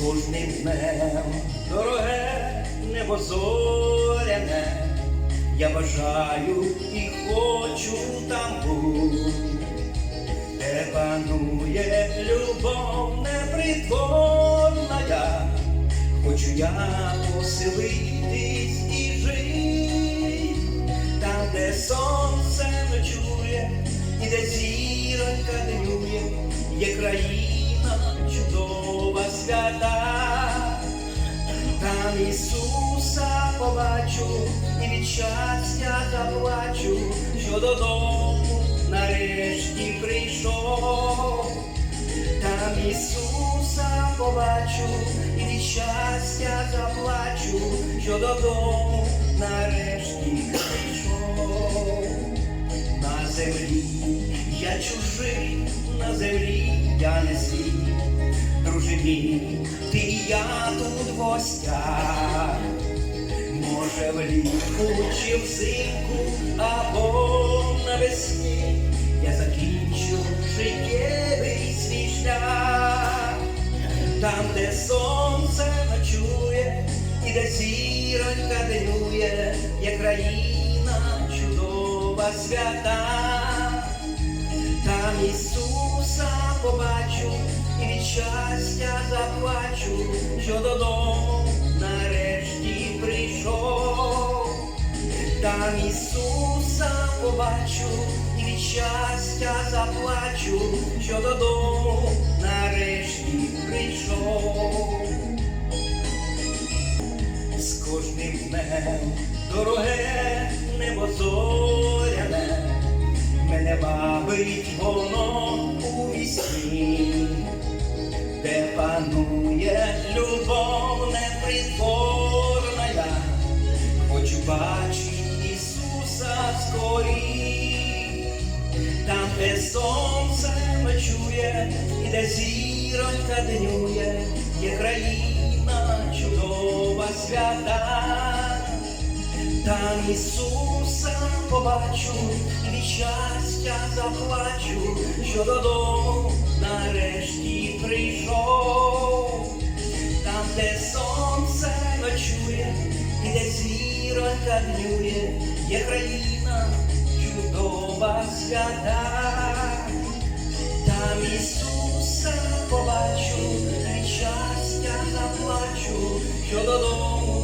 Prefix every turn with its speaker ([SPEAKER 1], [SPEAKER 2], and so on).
[SPEAKER 1] кожним днем, дороге небо зоряне, я бажаю і хочу там бути, де панує любов непритворна, я хочу я поселитись і жити, там, де сонце ночує, і де зіронька днює, є країна свята, там Ісуса побачу і від щастя заплачу, що додому нарешті прийшов. Там Ісуса побачу і від щастя заплачу, що додому нарешті прийшов. Землі я чужий, на землі я не свій. Друже мій, ти і я тут в гостях. Може влітку чи взимку або навесні я закінчу життєвий свій шлях, там, де сонце ночує, і де зіронька днює, є країна чудова свята, там Ісуса побачу і від щастя заплачу, що додому нарешті прийшов. Там Ісуса побачу і від щастя заплачу, що додому нарешті прийшов. З кожним днем дороге небо мене бавить воно у вісні, де панує любов непритворна я, хочу бачити Ісуса скорі, там, де сонце ночує, і де зіронька днює, є країна Там Ісуса побачу від щастя заплачу, що додому нарешті прийшов. Там, де сонце ночує, і де зіронька днює, є країна чудова свята. Там Ісуса побачу, від щастя заплачу, що додому